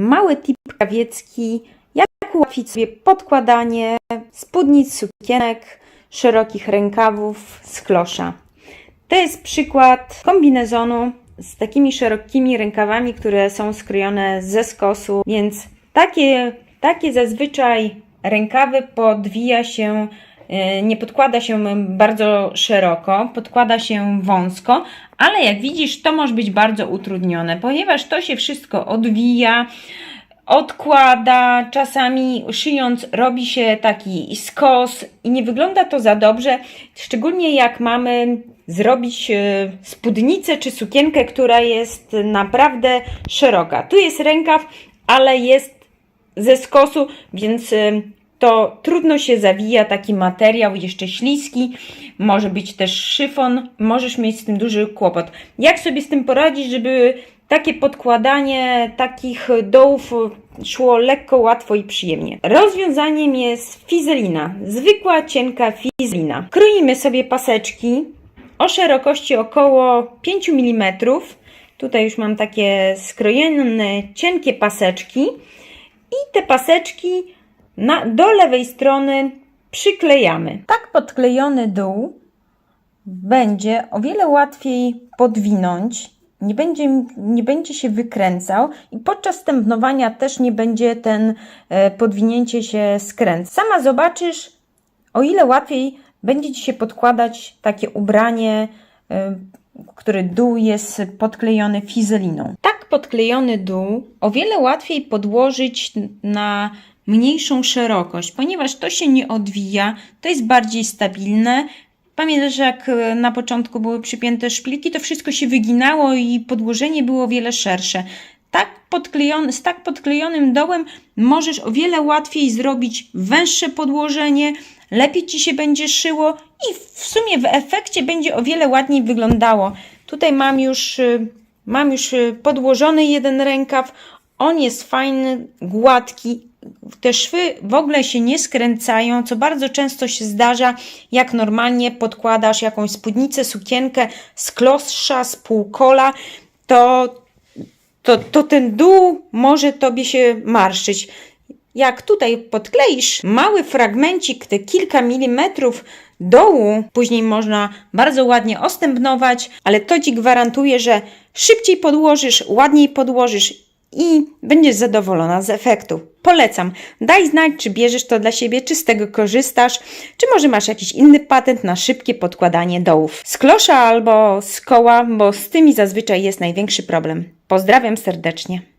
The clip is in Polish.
mały tip krawiecki, jak ułatwić sobie podkładanie spódnic, sukienek, szerokich rękawów z klosza. To jest przykład kombinezonu z takimi szerokimi rękawami, które są skrojone ze skosu, więc takie, takie zazwyczaj rękawy podwija się, nie podkłada się bardzo szeroko, podkłada się wąsko, ale jak widzisz, to może być bardzo utrudnione, ponieważ to się wszystko odwija, odkłada, czasami szyjąc robi się taki skos i nie wygląda to za dobrze, szczególnie jak mamy zrobić e, spódnicę czy sukienkę, która jest naprawdę szeroka. Tu jest rękaw, ale jest ze skosu, więc y, to trudno się zawija taki materiał, jeszcze śliski, może być też szyfon, możesz mieć z tym duży kłopot. Jak sobie z tym poradzić, żeby takie podkładanie takich dołów szło lekko, łatwo i przyjemnie? Rozwiązaniem jest fizelina, zwykła, cienka fizelina. Kroimy sobie paseczki o szerokości około 5 mm. Tutaj już mam takie skrojone, cienkie paseczki. I te paseczki na, do lewej strony przyklejamy. Tak podklejony dół będzie o wiele łatwiej podwinąć, nie będzie, nie będzie się wykręcał i podczas stępnowania też nie będzie ten e, podwinięcie się skręcać. Sama zobaczysz, o ile łatwiej będzie Ci się podkładać takie ubranie, e, który dół jest podklejony fizeliną. Tak podklejony dół o wiele łatwiej podłożyć na mniejszą szerokość, ponieważ to się nie odwija, to jest bardziej stabilne. Pamiętasz, jak e, na początku były przypięte szpilki, to wszystko się wyginało i podłożenie było o wiele szersze. Tak podklejony, z tak podklejonym dołem możesz o wiele łatwiej zrobić węższe podłożenie, lepiej ci się będzie szyło i w sumie w efekcie będzie o wiele ładniej wyglądało. Tutaj mam już, y, mam już y, podłożony jeden rękaw. On jest fajny, gładki. Te szwy w ogóle się nie skręcają, co bardzo często się zdarza, jak normalnie podkładasz jakąś spódnicę, sukienkę z klosza, z półkola, to, to, to ten dół może tobie się marszczyć. Jak tutaj podkleisz mały fragmencik, te kilka milimetrów dołu, później można bardzo ładnie ostępnować, ale to Ci gwarantuje, że szybciej podłożysz, ładniej podłożysz i będziesz zadowolona z efektu. Polecam. Daj znać, czy bierzesz to dla siebie, czy z tego korzystasz, czy może masz jakiś inny patent na szybkie podkładanie dołów. Z klosza albo z koła, bo z tymi zazwyczaj jest największy problem. Pozdrawiam serdecznie.